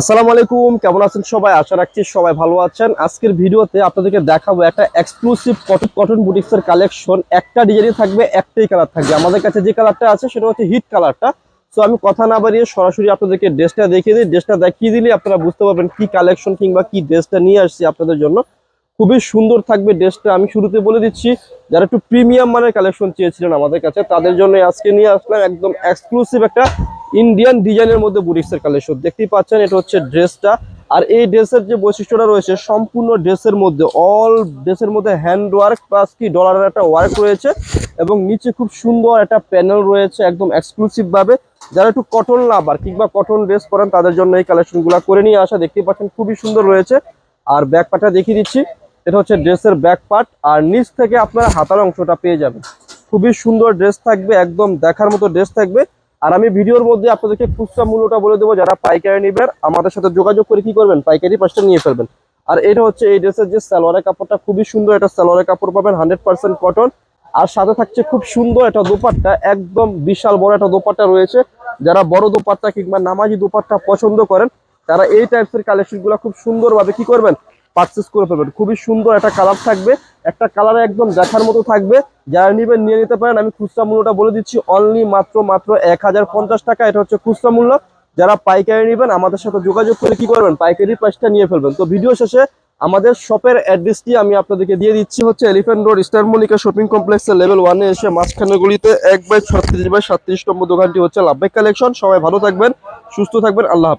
আসসালামু আলাইকুম, কেমন আছেন সবাই? আশা রাখছি সবাই ভালো আছেন। আজকের ভিডিওতে আপনাদেরকে দেখাবো একটা এক্সক্লুসিভ কটন কটন বুটিক্সের কালেকশন একটা ডিজাইনই থাকবে, একটাই কালার থাকবে। আমাদের কাছে যে কালারটা আছে, সেটা হচ্ছে হিট কালারটা সো আমি কথা না বাড়িয়ে সরাসরি আপনাদেরকে ড্রেসটা দেখিয়ে দিই। ড্রেসটা দেখিয়ে দিলে আপনারা বুঝতে পারবেন কি কালেকশন কিংবা কি ড্রেসটা নিয়ে আসছি আপনাদের জন্য। খুবই সুন্দর থাকবে ড্রেসটা আমি শুরুতে বলে দিচ্ছি, যারা একটু প্রিমিয়াম মানের কালেকশন চেয়েছিলেন আমাদের কাছে, তাদের জন্য আজকে নিয়ে আসলাম একদম এক্সক্লুসিভ একটা ইন্ডিয়ান ডিজাইনের মধ্যে বুটিক্সের কালেকশন দেখতেই পাচ্ছেন, এটা হচ্ছে ড্রেসটা আর এই ড্রেসের যে বৈশিষ্ট্যটা রয়েছে, সম্পূর্ণ ড্রেসের মধ্যে অল ড্রেসের মধ্যে হ্যান্ড ওয়ার্ক প্লাস কি ডলারের একটা ওয়ার্ক রয়েছে এবং নিচে খুব সুন্দর একটা প্যানেল রয়েছে একদম এক্সক্লুসিভ ভাবে। যারা একটু কটন লাভার কিংবা কটন ড্রেস করেন তাদের জন্য এই কালেকশনগুলো করে নিয়ে আসা। দেখতেই পাচ্ছেন, খুবই সুন্দর রয়েছে। আর ব্যাক পার্টটা দেখিয়ে দিচ্ছি, এটা হচ্ছে ড্রেসের ব্যাক পার্ট আর নিচ থেকে আপনারা হাতার অংশটা পেয়ে যাবেন। খুবই সুন্দর ড্রেস থাকবে, একদম দেখার মতো ড্রেস থাকবে। আর আমি ভিডিওর মধ্যে আপনাদেরকে খুচরা মূল্যটা বলে দেবো, যারা পাইকারি নেবেন, আমাদের সাথে যোগাযোগ করে কি করবেন? পাইকারি পাঁচটা নিয়ে ফেলবেন। আর এটা হচ্ছে এই ড্রেসের যে সালোয়ারের কাপড়টা, খুবই সুন্দর এটা সালোয়ারের কাপড় পাবেন, হান্ড্রেড পার্সেন্ট কটন আর সাথে থাকছে খুব সুন্দর একটা দোপাট্টা, একদম বিশাল বড় একটা দোপাট্টা রয়েছে। যারা বড় দোপাট্টা কিংবা নামাজি দোপাট্টা পছন্দ করেন, তারা এই টাইপসের কালেকশনগুলো খুব সুন্দরভাবে কি করবেন? পারচেস করে ফেলবেন। খুবই সুন্দর একটা কালার থাকবে। একটা কালার একদম দেখার মতো থাকবে। যারা নিবেন, নিয়ে নিতে পারেন। আমি খুচরা মূল্যটা বলে দিচ্ছি অনলি মাত্র মাত্র এক হাজার পঞ্চাশ টাকা। এটা হচ্ছে খুচরা মূল্য। যারা পাইকারি নেবেন, আমাদের সাথে যোগাযোগ করে কি করবেন? পাইকারি প্রাইসটা নিয়ে ফেলবেন। তো ভিডিও শেষে আমাদের শপের অ্যাড্রেসটি আমি আপনাদেরকে দিয়ে দিচ্ছি। হচ্ছে elephant road star Mallika shopping কমপ্লেক্সের লেভেল ওয়ানে এসে মাঝখানের গুলিতে এক বাই ছত্রিশ বাই সাতত্রিশ নম্বর দোকানটি হচ্ছে লাভবাই কালেকশন সবাই ভালো থাকবেন, সুস্থ থাকবেন। আল্লাহ